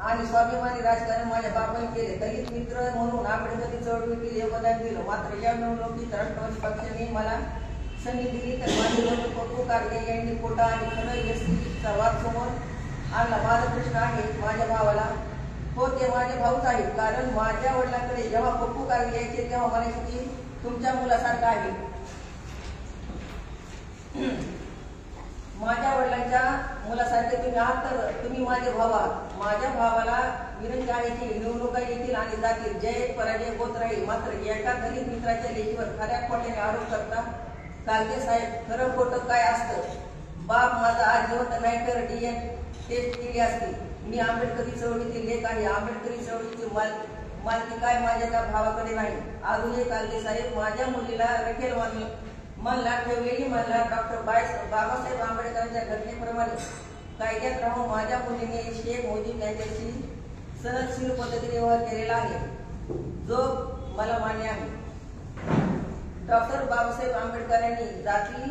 आणि स्वाभिमानी राजकारण माझ्या बापाने केले. दलित मित्र म्हणून आंबेडकरी केली योगदान दिलं मात्र या निवडणुकीत राष्ट्रवादी पक्षाने मला संधी दिली तर माझे लोक पप्पू कारगे यांनी कोटा आणि खरं एसटीचा वाद समोर आणला. माझा प्रश्न आहे माझ्या भावाला हो ते माझे भाऊच आहेत कारण माझ्या वडिलांकडे जेव्हा पप्पू कारगे यायचे तेव्हा म्हणायचे की तुमच्या मुलासारखा आहे. माझ्या वडिलांच्या मुलासारखे तुम्ही आहात तर तुम्ही माझे भाव आहात. माझ्या भावाला विनंती आहे की निवडणुका येतील आणि जातील. जय पराजय होत राहील. मात्र एका दलित मित्राच्या लेखीवर खऱ्या खोट्याने आरोप करता कालते साहेब खरं खोटं काय असतं? बाप माझा आज जिवंत नाही तर डीएन टेस्ट केली असती. मी आंबेडकरी चळवळीतील लेख आहे आंबेडकरी चळवळीची माल मालकी काय माझ्या त्या भावाकडे नाही. अजूनही कालते साहेब माझ्या मुलीला रखेल मानलं मला ठेवलेली मला डॉक्टर बाय बाबासाहेब आंबेडकरांच्या घटनेप्रमाणे कायद्यात राहून माझ्या मुलीने शेख मोदी यांच्याशी सनदशील पद्धतीने व्यवहार केलेला आहे. जो मला मान्य आहे. डॉक्टर बाबासाहेब आंबेडकरांनी जाती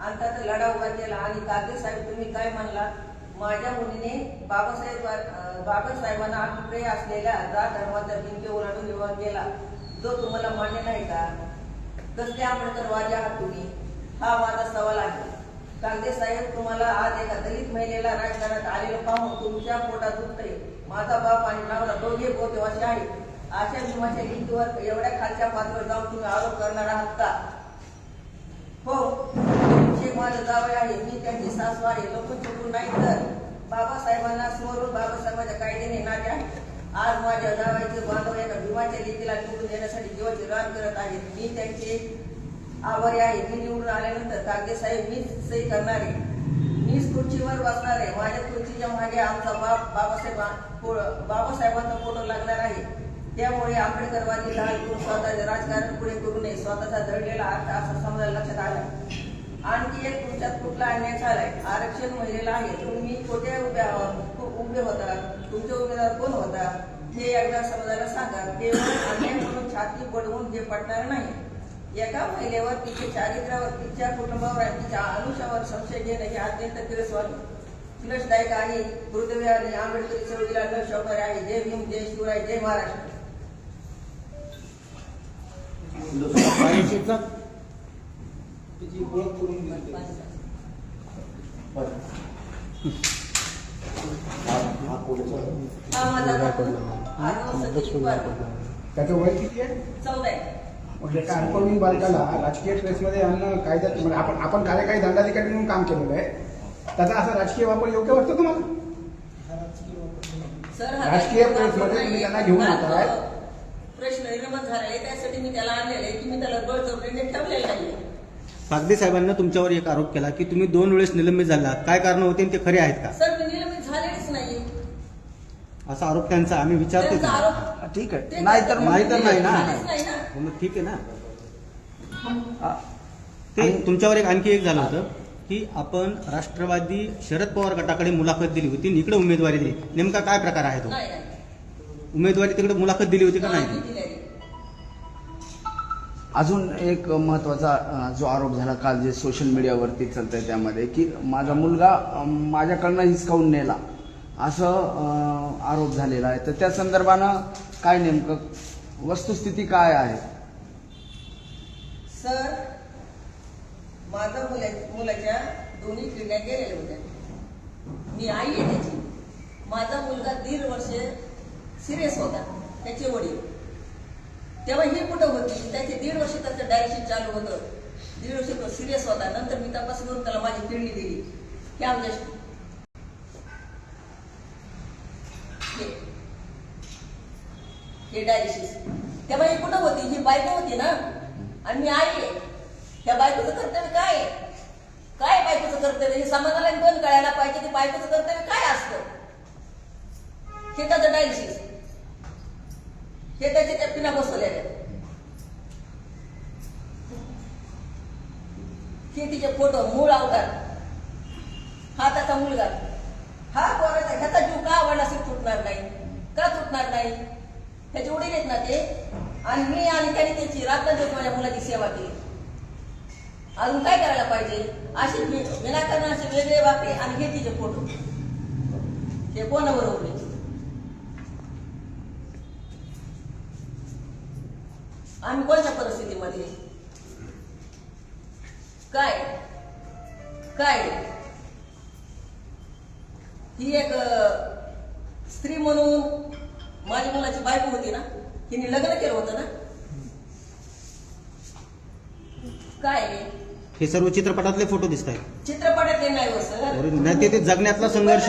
अंतात लढा उभा केला आणि कागदे साहेब तुम्ही काय म्हणला माझ्या मुलीने बाबासाहेब बाबासाहेबांना अभिप्राय असलेल्या जात धर्माचा भिंती ओलांडून विवाह केला. जो तुम्हाला मान्य नाही का? कसले आंबेडकरवादी आहात तुम्ही. हा माझा सवाल आहे. कागदे साहेब तुम्हाला आज एका दलित महिलेला राजकारणात आलेलं पाहून तुमच्या पोटात दुखतंय. माझा बाप आणि नवरा दोघे पोते असे आहेत. अशा भीमाच्या भिंतीवर एवढ्या खालच्या पातळीवर जाऊन तुम्ही आरोप करणार आहात का? हो शेख माझं जावं आहे मी त्यांची सासू आहे. लोक चुकून नाही तर. बाबासाहेबांना समोरून बाबासाहेबांच्या आज माझ्या जावायचे बांधव एका भीमाच्या लिपीला निवडून देण्यासाठी जीवाचे रान करत आहेत. मी त्यांचे आभारी आहे. मी निवडून आल्यानंतर कागदे साहेब मीच सही करणारे मीच खुर्चीवर बसणार आहे. माझ्या खुर्चीच्या मागे आमचा बाप बाबासाहेब बाबासाहेबांचा फोटो लागणार आहे. त्यामुळे आंबेडकरवादी लहान करून स्वतःचे राजकारण पुढे करू नये. स्वतःचा दडलेला अर्थ असं समजायला लक्षात आलं. आणखी एक तुमच्यात कुठला अन्याय झालाय? आरक्षण महिलेला आहे. तुम्ही कोठे उभ्या उभे होता. तुमचे उमेदवार कोण होता? हे एकदा समजायला सांगा अन्याय म्हणून छाती पडवून हे पटणार नाही एका महिलेवर तिच्या चारित्र्यावर तिच्या कुटुंबावर आणि तिच्या आयुष्यावर संशय घेणं हे अत्यंत किरसवाद क्लेशदायक आणि दुर्दैवी आणि आंबेडकरी चळवळीला न शोभणारे आहे. जय भीम जय शिवराय जय महाराष्ट्र. ओळख करून दिली त्याचं वय किती आहे? चौदा आहे. म्हणजे अल्पवयीन बालकाला राजकीय आणणं म्हणजे आपण आपण कार्यकारी दंडाधिकारी म्हणून काम केलेलं आहे. त्याचा असा राजकीय वापर योग्य वाटतो तुम्हाला? सर राजकीय काही प्रेसमध्ये. तुम्ही त्यांना घेऊन येताय. प्रश्न निर्माण आहे त्यासाठी मी त्याला आणलेलं आहे की मी त्याला बळजबरीने ठेवलेलं नाही कागदे साहेबांना तुमच्यावर एक आरोप केला की तुम्ही दोन वेळेस निलंबित झाला काय कारण होते ते खरे आहेत का सर मी निलंबित झालेलीच नाही असा आरोप त्यांचा आम्ही विचारतो त्यांचा की आरोप ठीक आहे. ते- नाही तर नाही तर नाही ना. नाही ना. हो, मग ठीक आहे ना. आ, ते आणि- तुमच्यावर एक आणखी एक झालं होतं की आपण राष्ट्रवादी शरद पवार गटाकडे मुलाखत दिली होती इकडे उमेदवारी दिली. नेमका काय प्रकार आहे तो? नाही नाही उमेदवारी तिकडे मुलाखत दिली होती का नाही. अजून एक महत्त्वाचा अ, जो आरोप झाला काल जे सोशल मीडियावरती चालतंय त्यामध्ये की माझा मुलगा अ, माझ्याकडनं हिसकावून नेला. असं आरोप झालेला आहे. तर त्या संदर्भानं काय नेमकं वस्तुस्थिती काय आहे? सर माझ्या मुला मुलाच्या दोन्ही किडण्या गेलेल्या होत्या. मी आई आहे त्याची. माझा मुलगा दीड वर्ष सिरियस होता त्याचे वडील. तेव्हा ही कुठं होती त्याचे दीड वर्ष त्याचं डायरेक्शन चालू होतं. दीड वर्ष तो सिरियस होता. नंतर मी तपास करून त्याला माझी किडनी दिली. हे आमच्या हे डायलिसिस तेव्हा ही कुठं होती? ही बायको होती ना? आणि मी आई आहे. त्या बायकोचं कर्तव्य काय आहे? काय बायकोचं कर्तव्य? हे समाजाला पण कळायला पाहिजे? ते बायकोचं कर्तव्य काय असतं? हे त्याचं डायलिसिस हे त्याचे त्या पिना बसवलेल्या हे तिचे फोटो मूळ अवतार. हा त्याचा मुलगा. हा पोराचा ह्याचा जीव का आवडला तुटणार नाही? का तुटणार नाही? त्याचे उडी घेत ना ते आणि मी आणि त्याने त्याची रात्र देत माझ्या मुलाची सेवा केली. अजून काय करायला पाहिजे? अशी विनाकारण असे वेगळे वापरे आणि हे तिचे फोटो. ते कोण उभे आम्ही कोणत्या परिस्थितीमध्ये? काय? काय? ही एक स्त्री म्हणून माझ्या मुलाची बायको होती ना तिने लग्न केलं होतं ना? काय आहे? हे सर्व चित्रपटातले फोटो दिसत आहेत चित्रपटातले नाही हो सर नाही ते ते जगण्यातला संघर्ष.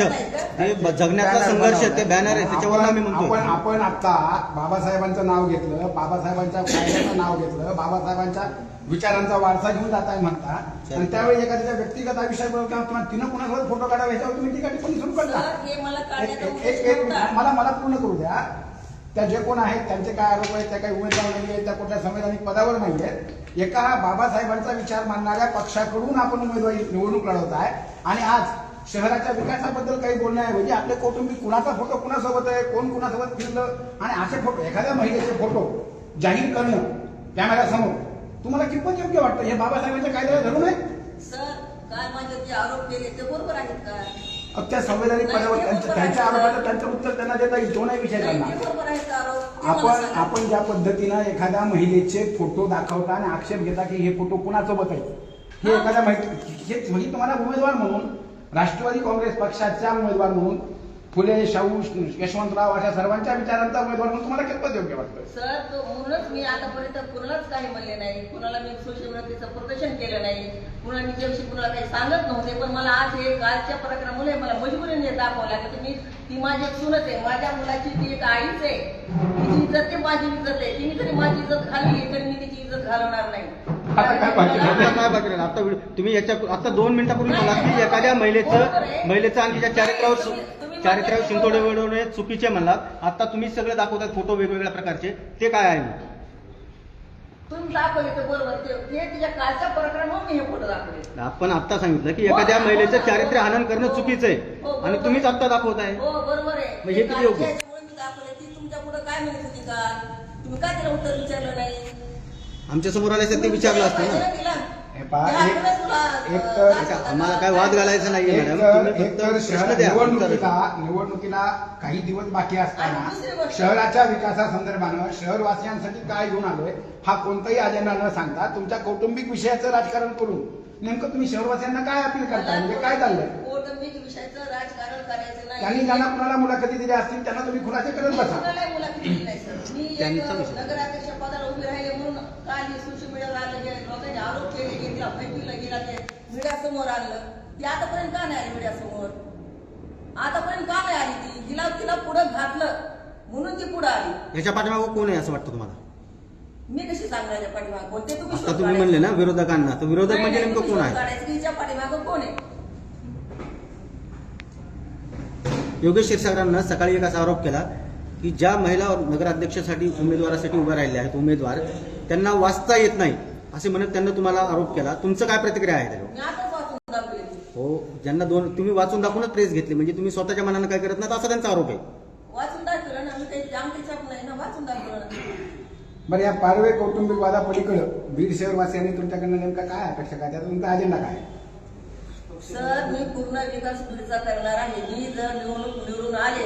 ते जगण्यातला संघर्ष ते बॅनर आहे त्याच्यावर आम्ही आपण म्हणतो आपण आता बाबासाहेबांचं नाव घेतलं बाबासाहेबांच्या कायद्याचं नाव घेतलं बाबासाहेबांच्या विचारांचा वारसा घेऊन जात आहे म्हणता. आणि त्यावेळी एखाद्या व्यक्तिगत आयुष्याबरोबर किंवा तिनं कुणासोबत फोटो काढावा याच्यावर तुम्ही टिप्पणी सुरू करता सर, हे मला. मला मला पूर्ण करू द्या. त्या जे कोण आहेत त्यांचे काय आरोप आहेत त्या काही उमेदवार नाही आहेत त्या कुठल्या संवैधानिक पदावर नाही आहेत. एका बाबासाहेबांचा विचार मानणाऱ्या पक्षाकडून आपण उमेदवारी निवडणूक लढवत आहे. आणि आज शहराच्या विकासाबद्दल काही बोलण्याऐवजी आपले कौटुंबिक कुणाचा फोटो कुणासोबत आहे? कोण कुणासोबत फिरलं? आणि असे फोटो एखाद्या महिलेचे फोटो जाहीर करणं कॅमेऱ्यासमोर तुम्हाला कितपत योग्य वाटतं? हे बाबासाहेबांच्या कायद्याला धरून आहे? सर काल माझे जे आरोप केले ते बरोबर आहेत का? अब त्या संवैधानिक पदावर त्यांच्या त्यांच्या आरोपाचं त्यांचं उत्तर त्यांना देता येईल तो नाही विषय त्यांना आपण. आपण ज्या पद्धतीनं एखाद्या महिलेचे फोटो दाखवता आणि आक्षेप घेता की हे फोटो कुणासोबत आहे? हे हा. एखाद्या माहिती हे म्हणजे तुम्हाला उमेदवार म्हणून राष्ट्रवादी काँग्रेस पक्षाच्या उमेदवार म्हणून फुले शाहू यशवंतराव अशा सर्वांच्या विचारांचा उमेदवार म्हणून तुम्हाला कितपत योग्य वाटतं सर तो म्हणूनच मी आतापर्यंत कुणालाच काही म्हणले नाही. कुणाला मी सोशल मीडियाचं प्रदर्शन केलं नाही. कुणा मी त्याविषयी कुणाला काही सांगत नव्हते पण मला आज हे कालच्या पराक्रमामुळे मला मजबुरीने दाखवलं लागलं. तुम्ही ती माझी एक सुनत आहे. माझ्या मुलाची ती एक आईच आहे. तिची इज्जत ते माझी इज्जत आहे. तिने जरी माझी इज्जत घालली तरी मी तिची इज्जत घालवणार नाही. आता काय बाकी आता काय बाकी राहिलं? आता व्हिडिओ- तुम्ही याच्या आता दोन मिनिटापूर्वी मला की एखाद्या महिलेचं महिलेचं आणि तिच्या चारित्र्यावर सु- चारित्र्यावर शिंतोडे वळवणे चुकीचे म्हणलात. आता तुम्ही सगळे दाखवतात फोटो वेगवेगळ्या प्रकारचे. ते काय आहे? मग? तुम्ही दाखवले ते बरोबर ते ते तिच्या कालच्या प्रकरणामुळे मी हे फोटो दाखवले. आपण आता सांगितलं की एखाद्या महिलेचं चारित्र्य हनन करणं चुकीचं आहे. आणि तुम्हीच आता दाखवताय. हो बरोबर आहे. हे ते किती योग्य? कालच्या ह्याच्यामुळे मी दाखवले ती तुमच्यापुढे काय म्हणत होती का तुम्ही काय तिला उत्तर विचारलं नाही? आमच्यासमोर आल्याचं ते विचारलं असतं ना. हे पहा, एक- एक तर-. आम्हाला काय वाद घालायचा नाहीये एक मॅडम तर तुम्ही एक फक्त तर प्रश्न शहर द्या निवडणुकीला निवडणुकीला काही दिवस बाकी आणि असताना गोष्ट- शहराच्या विकासासंदर्भानं शहरवासियांसाठी काय घेऊन आलोय हा कोणताही अजेंडा न सांगता तुमच्या कौटुंबिक विषयाचं राजकारण करून नेमकं तुम्ही शहरवासियांना काय अपील करताय म्हणजे काय चाललंय कौटुंबिक विषयाचं राजकारण करायचं नाही त्यांनी ज्यांना कुणाला मुलाखती दिल्या असतील त्यांना तुम्ही खुलासे करत बसा कुणालाही मुलाखत दिली नाही, सर. मी एक त्यांचा विषय. नगराध्यक्ष पदाला हे सोशल मीडियावर आलं जे लोकांनी आरोप केले की तिला फैकीला गेला ते मीडिया समोर आणलं ती आतापर्यंत का नाही आली मीडिया समोर आतापर्यंत का नाही आली ती? हिला तिला पुढं घातलं म्हणून ती पुढं आली. याच्या पाठीमागं कोण आहे असं वाटतं तुम्हाला? मी कशी सांगणार या पाठीमागं? कोण ते तुम्ही आता शोध तुम्ही काढायचं. म्हणले ना विरोधकांना. तर विरोधक म्हणजे नाही, नेमकं तुम्ही कोण शोध आहे? काढायचं की हिच्या पाठीमागं कोण आहे? योगेश क्षीरसागरांना सकाळी एक असा आरोप केला की ज्या महिला नगराध्यक्षासाठी उमेदवारासाठी उभ्या राहिल्या आहेत उमेदवार त्यांना वाचता येत नाही. असे म्हणत त्यांना तुम्हाला आरोप केला. तुमचं काय प्रतिक्रिया आहे त्याच्यावर? मी आताच वाचून दाखवली. ती. हो ज्यांना दोन तुम्ही वाचून दाखवूनच प्रेस घेतली. म्हणजे तुम्ही स्वतःच्या मनानं काय करत नाही असा त्यांचा आरोप आहे. बरं या पारवे कौटुंबिक वादापलीकडं बीड शहरवासियांनी तुमच्याकडनं नेमका काय अपेक्षा काय? त्याचा तुमचा अजेंडा काय? सर मी पूर्ण विकास करणार आहे. मी जर निवडणूक निवडून आले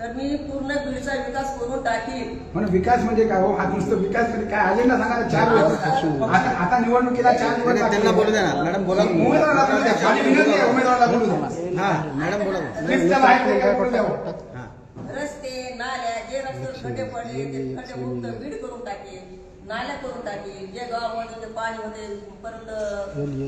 तर मी पूर्ण बीडचा विकास करून टाकीन. म्हणून विकास म्हणजे काय हो? हा नुसतं विकास म्हणजे काय? अजेंडा सांगा ना, चार दिवस आता आता निवडणुकीला चार दिवस त्यांना बोलू द्या ना. मॅडम बोला उमेदवाराला बोलू द्या. माझी विनंती आहे उमेदवाराला बोलू द्या. हा मॅडम बोला लिस्टच्या बाहेर ते काय बोलू द्या हो. हा. रस्ते नाल्या जे रस्त्यावर खड्डे पडले ते खड्डे मुक्त बीड करून टाकेन. नाल्या करून टाकेन. जे गावामध्ये ते पाणी होते परत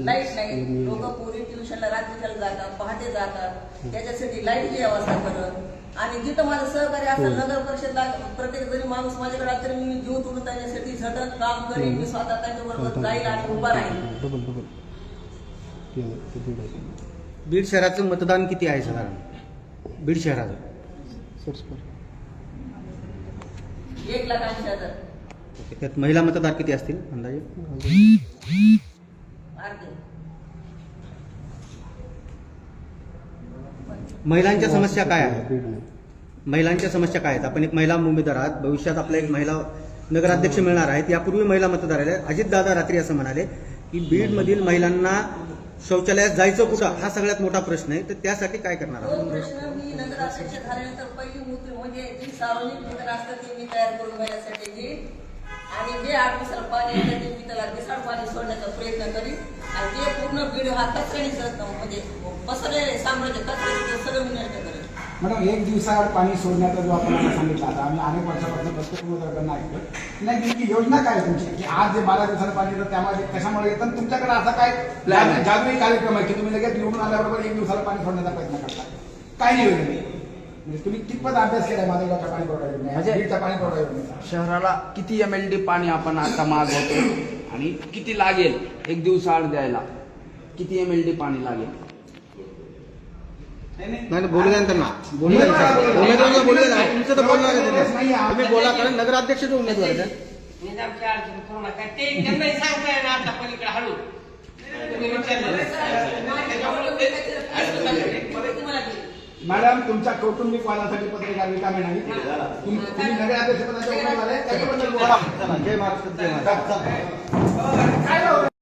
लाइट नाही. लोक पोरी ट्युशनला रात्रीच्याला जातात पहाटे जातात. त्याच्यासाठी लाईटची व्यवस्था करत आणि जिथं माझं सहकार्य असेल नगर परिषदला प्रत्येक जरी माणूस माझ्याकडे आला तरी मी जीव तोडून त्याच्यासाठी झटत काम करेन. मी स्वतः त्यांच्याबरोबर जाईल आणि उभा राहील. बीड शहराचं मतदान किती आहे साधारण? बीड शहराचं. एक लाख ऐंशी हजार. त्यात महिला मतदार किती असतील अंदाजे? अर्धे. महिलांच्या समस्या काय आहेत? महिलांच्या समस्या काय आहेत? आपण एक महिला उमेदवार आहात. भविष्यात आपल्या एक महिला नगराध्यक्ष मिळणार आहेत यापूर्वी महिला मतदार आले अजित दादा रात्री असं म्हणाले की बीडमधील महिलांना शौचालयात जायचं कुठं? हा सगळ्यात मोठा प्रश्न आहे. तर त्यासाठी काय करणार तो आहात प्रश्न मी नगराध्यक्ष झाल्यानंतर पहिली मूर्ती म्हणजे जी सार्वजनिक ठिकाण असतं ते मी तयार करून घेण्यासाठी घेईन आणि जे आठ दिवसाला पाणी येतं ते मी त्याला दिसाड पाणी सोडण्याचा प्रयत्न करीन. आणि ते पूर्ण बीड हा कचऱ्याने म्हणजे पसरलेले साम्राज्य कचऱ्याचे ते सगळं मॅडम एक दिवसाआड पाणी सोडण्याचा जो आपण आता सांगितलं आता आम्ही अनेक वर्षापासून प्रत्येक उमेदवारांना ऐकतो नाही नेमकी योजना काय आहे तुमची? की आज जे बारा दिवसाला पाणी येतं त्यामध्ये कशामुळे येतं? आणि तुमच्याकडे असा काय Plan आहे. जागरूक कार्यक्रम आहे की तुम्ही लगेच निवडून आल्याबरोबर एक दिवसाला पाणी सोडण्याचा प्रयत्न करता? काय नियोजन आहे? म्हणजे तुम्ही कितपत अभ्यास केलाय माधवगावच्या पाणी पुरवठा योजनेचा म्हणजे- पाणी पुरवठा शहराला किती एम एल डी पाणी आपण आता मागवतो आणि किती लागेल? एक दिवसाआड द्यायला. किती एम एल डी पाणी लागेल? नाही नाही, बोलू द्या ना त्यांना. बोलू द्या ना. उमेदवाराला बोलू द्या ना. तुमचं तर बोलणार. तुम्ही बोला कारण नगराध्यक्ष जो उमेदवार आहे? मॅडम तुमच्या कौटुंबिक वादासाठी पत्रकार रिकामे नाही तुम- तुम्ही नगराध्यक्ष पदाचे उमेदवार आहे त्याच्याबद्दल बोला. जय महाराष्ट्र